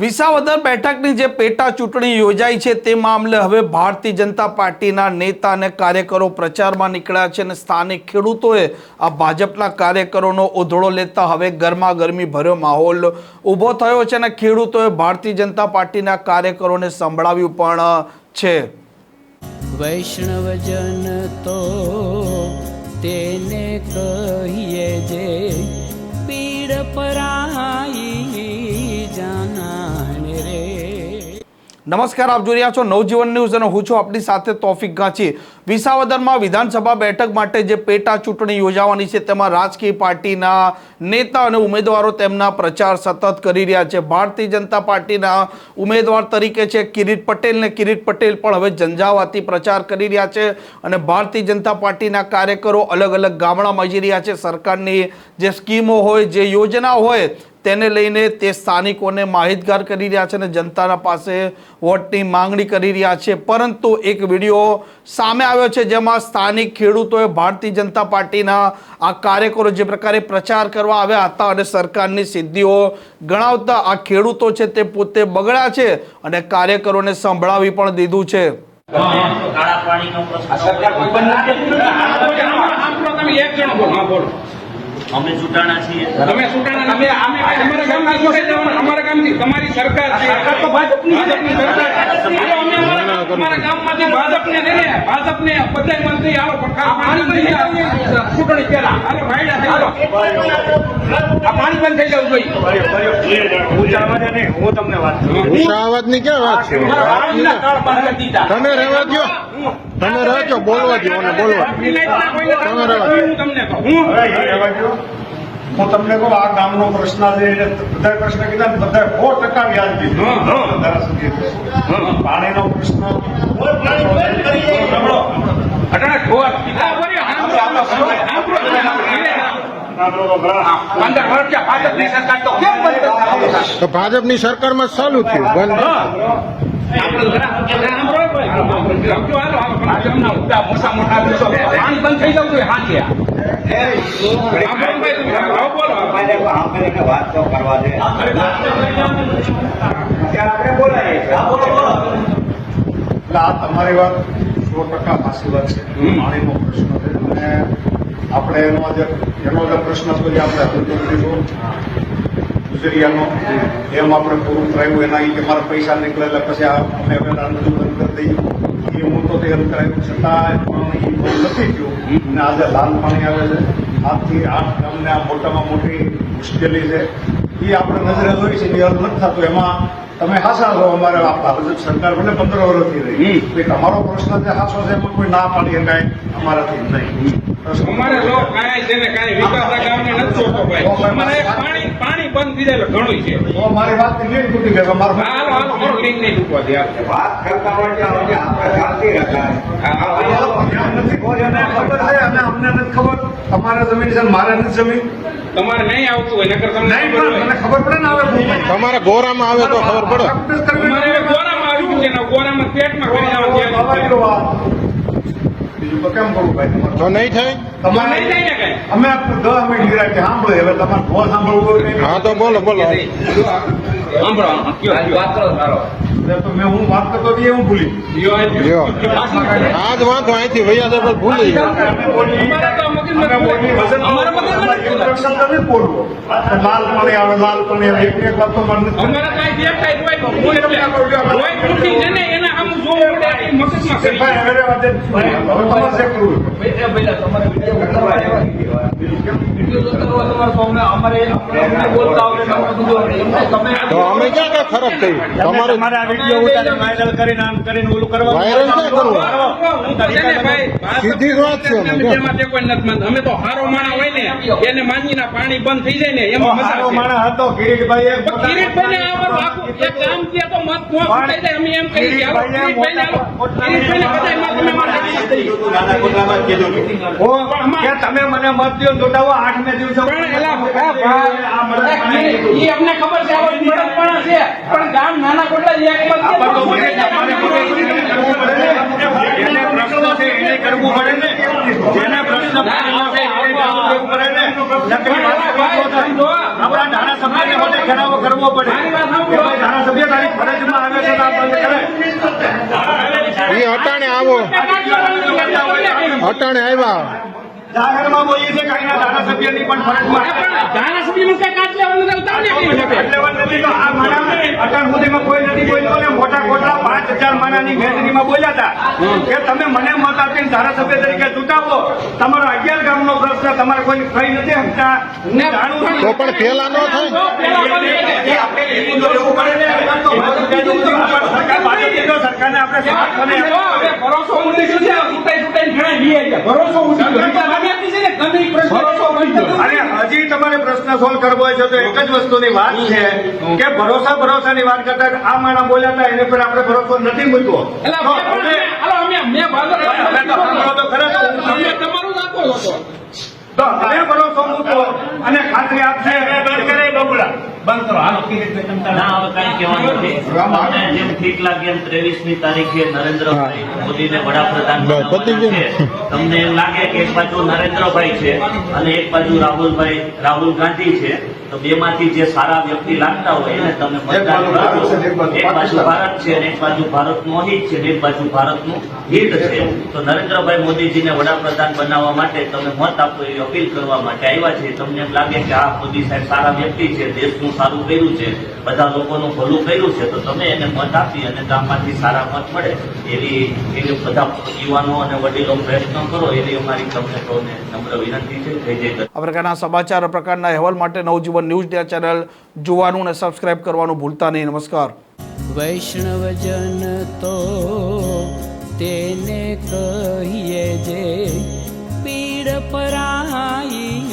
વિસાવદર બેઠકની જે પેટા ચૂંટણી યોજાઈ છે, તે મામલે હવે ભારતીય જનતા પાર્ટીના નેતા અને કાર્યકરો પ્રચારમાં નીકળ્યા છે અને સ્થાનિક ખેડૂતોએ આ ભાજપના કાર્યકરોનો ઉધળો લેતા હવે ગરમા ગરમી ભર્યો માહોલ ઊભો થયો છે અને ખેડૂતોએ ભારતીય જનતા પાર્ટીના કાર્યકરોને સંભળાવ્યું પણ છે. વૈષ્ણવજન તો તેને કહીએ નમસ્કાર, આપ જોઈ રહ્યા છો નવજીવન ન્યૂઝ અને હું છું આપની સાથે તોફિક ગાંચી. વિસાવદરમાં વિધાનસભા બેઠક માટે જે પેટા ચૂંટણી યોજાવાની છે, તેમાં રાજકીય પાર્ટીના નેતા અને ઉમેદવારો તેમના પ્રચાર સતત કરી રહ્યા છે. ભારતીય જનતા પાર્ટીના ઉમેદવાર તરીકે છે કિરીટ પટેલ ને કિરીટ પટેલ પણ હવે ઝંઝાવાતી પ્રચાર કરી રહ્યા છે અને ભારતીય જનતા પાર્ટીના કાર્યકરો અલગ અલગ ગામડામાં જઈ રહ્યા છે. સરકારની જે સ્કીમો હોય, જે યોજના હોય તેને લઈને તે સ્થાનિકોને માહિતગાર કરી રહ્યા છે અને જનતાના પાસે વોટની માંગણી કરી રહ્યા છે. પરંતુ એક વીડિયો સામે આવ્યો છે જેમાં સ્થાનિક ખેડૂતોએ ભારતીય જનતા પાર્ટીના આ કાર્યકરો જે પ્રકારે પ્રચાર કરવા આવ્યા હતા અને સરકારની સિદ્ધિઓ ગણાવતા આ ખેડૂતો છે તે પોતે બગડ્યા છે અને કાર્યકરોને સંભળાવી પણ દીધું છે. કાળા પાણીનો પ્રશ્ન અમે ચૂંટાણા છીએ. તમે સુટાણા અમે અમે અમારા ગામના જોડે જવાનું અમારા ગામથી તમારી સરકાર છે. સરકાર તો ભાજપની સરકાર અમે અમારા ગામમાંથી ભાજપને લઈને ભાજપને બધાય મંત્રી આવો બંધ ચૂંટણી પહેલા. અરે ભાઈ આ પાણી બંધ થઈ જવું જોઈએ. હું તમને વાત કરું ઉષાવાદની ક્યાં વાત છે? તમે રહેવા દો તમે રહેજો બોલવા દો અને બોલવા તમે રહેવા નથી. હું તમને કહું. રહેવા દ્યો. હું તમને કહું આ ગામનો પ્રશ્ન છે બધા પ્રશ્ન કીધા બધા સો ટકા વ્યાજબી પાણીનો પ્રશ્ન. અટાણે તો ભાજપની સરકારમાં જ થયું, બંધ. તમારી વાત સો ટકા સાચી વાત છે. પ્રશ્ન છે. આપણે એનો જે એનો જે પ્રશ્ન તો આપણે હલ કરી ગુજરિયાનો એમ આપણે પૂરું કરાવ્યું એના કે મારા પૈસા નીકળે એટલે પછી અમે હવે રાંધવું બંધ કરી દઈએ. એ હું તો તે કરાયું છતાં પણ બહુ નથી થયું. અને આજે લાલ પાણી આવે છે. આજથી આઠ ગામને આ મોટામાં મોટી મુશ્કેલી છે. એ આપણે નજરે જોઈ છે એ હલ નથી થતું. એમાં તમે હાસા છો અમારે આ ભાજપ સરકાર ભલે પંદર વર્ષથી રહી તમારો પ્રશ્ન જે હાસો છે એમાં કોઈ ના પાડી શકાય અમારાથી નહીં અમારે જો કાંઈ છે ને કાંઈ વિકાસ ગામને નથી જોતો ભાઈ અમારે પાણી પાણી બંધ થઈ જાય ઘણું છે મારી વાત ક્લિયર તૂટી ગઈ અમારો હાલો હાલો મારો લિંક નહીં તૂટવા દે વાત કરતા હોય આપણે શાંતિ રખાય હા, હા, હા. નથી કોઈ એને ખબર છે અને અમને નથી ખબર તમારે જમીન છે ને મારે નથી જમીન તમારે નહીં આવતું હોય નકર તમને નહીં ખબર પણ હોય. મને ખબર પડે ને હવે તમારા ગોરામાં આવે તો ખબર પડે. ગોરામાં આવ્યું છે ગોરામાં પેટમાં કરી તો કેમ કરવું ભાઈ તમારે? તો નહીં થાય? તમારે નહીં થાય ને કાંઈ? અમે દસ મિનિટ નિરાંતે સાંભળીએ હવે તમારે બહુ સાંભળવું નહીં. હા તો બોલો બોલો. સાંભળો, હા, કયો, કયો. તો મેં હું વાત કરતો હતી એ હું ભૂલી આજ વાંધો અહીંથી વૈયા ભૂલી મગજમાં અમે બોલીએ વસંત અમારા મગજમાં નથી એક શબ્દ નથી બોલવો લાલ પાણી આવે લાલ પાણી આવે એક તો અમારે ને અમે ક્યાં ક્યાં ખરાબ થઈ તમારે મારા વીડિયો ઉતારી વાયરલ કરીને આમ કરીને ઓલું કરવા વાયરલ ક્યાં કરવું? હું તો ભાઈ, સીધી વાત છે અમે, તે. હારો માણા હોય ને એને માનીને પાણી બંધ થઈ જાય ને એમાં હારો માણા હતો કિરીટભાઈ બધું આખું એક કામ થયા તો મત ફૂટાઈ જાય. અમે એમ કહી કે હાલો, કિરીટભાઈને તમે મને મત દો જોડાવો આઠ ને દિવસો ખબર છે છે પણ ગામ નાના કોટલા પ્રશ્ન છે એને કરવું પડે ને. જેને પ્રશ્ન આપણા કરવો ધારાસભ્ય ફરજમાં આવે છે અટાણે આવો. અટાણે આવ્યા. જાહેરમાં બોલીએ છે કાંઈના ધારાસભ્યની પણ ફરજમાં ધારાસભ્યનું કઈ કાટ લેવાનું નથી, કેમ ખબર? લેવલ નથી તો આ માણા અટાણ સુધીમાં કોઈ નથી કોટલા પાંચ હજાર માણાની બોલ્યા હતા. કે તમે મને મત આપીને ધારાસભ્ય તરીકે ચૂંટાવો તમારો અગિયાર ગામનો પ્રશ્ન તમારે કોઈ કઈ નથી શકતા. હું જાણું તો પણ પેલા ન થાય સરકારને આપણે ભરોસો ઉડી ગયો છે. ભરોસો ઉડી ગયો. હજી તમારે પ્રશ્ન સોલ્વ કરવો હોય છે તો એક જ વસ્તુની વાત છે કે ભરોસા ભરોસાની વાત કરતા આ માણા બોલ્યા હતા એને પર આપણે ભરોસો નથી મૂક્યો. તો હવે- ભાજપ- ભરોસો મૂકો અને ખાતરી આપશે. બંધ કરે બબુડા. બંધ કરો. હાલો ના હવે કઈ કહેવાનું નથી. જેમ ઠીક લાગે એમ ત્રેવીસની તારીખે નરેન્દ્રભાઈ મોદીને વડાપ્રધાન બસ, પતી ગયું. તમને એમ લાગે કે એક બાજુ નરેન્દ્રભાઈ છે અને એક બાજુ રાહુલભાઈ રાહુલ ગાંધી છે. તો બે માંથી જે સારા વ્યક્તિ લાગતા હોય એને તમે મતદાન એક બાજુ ભારત છે અને એક બાજુ ભારતનું અહિત છે એક બાજુ ભારતનું હિત છે. તો નરેન્દ્રભાઈ મોદીજીને વડાપ્રધાન બનાવવા માટે તમે મત આપો એવી અપીલ કરવા માટે આવ્યા છે. તમને એમ લાગે કે આ મોદી સાહેબ સારા વ્યક્તિ છે દેશનું સારું કર્યું છે બધા લોકોનું ભલું કર્યું છે તો તમે એને મત આપી અને ગામમાંથી સારા મત મળે. એવી એવી બધા યુવાનો અને વડીલો પ્રયત્ન કરો એવી અમારી તમને સૌને નમ્ર વિનંતી છે. જય જય આ પ્રકારના સમાચાર પ્રકારના અહેવાલ માટે નવજીવન ન્યૂઝ ડે ચેનલ જોવાનું અને સબસ્ક્રાઇબ કરવાનું ભૂલતા નહીં. નમસ્કાર. વૈષ્ણવજન તો તેને કહીએ જે પીડ પરાઈ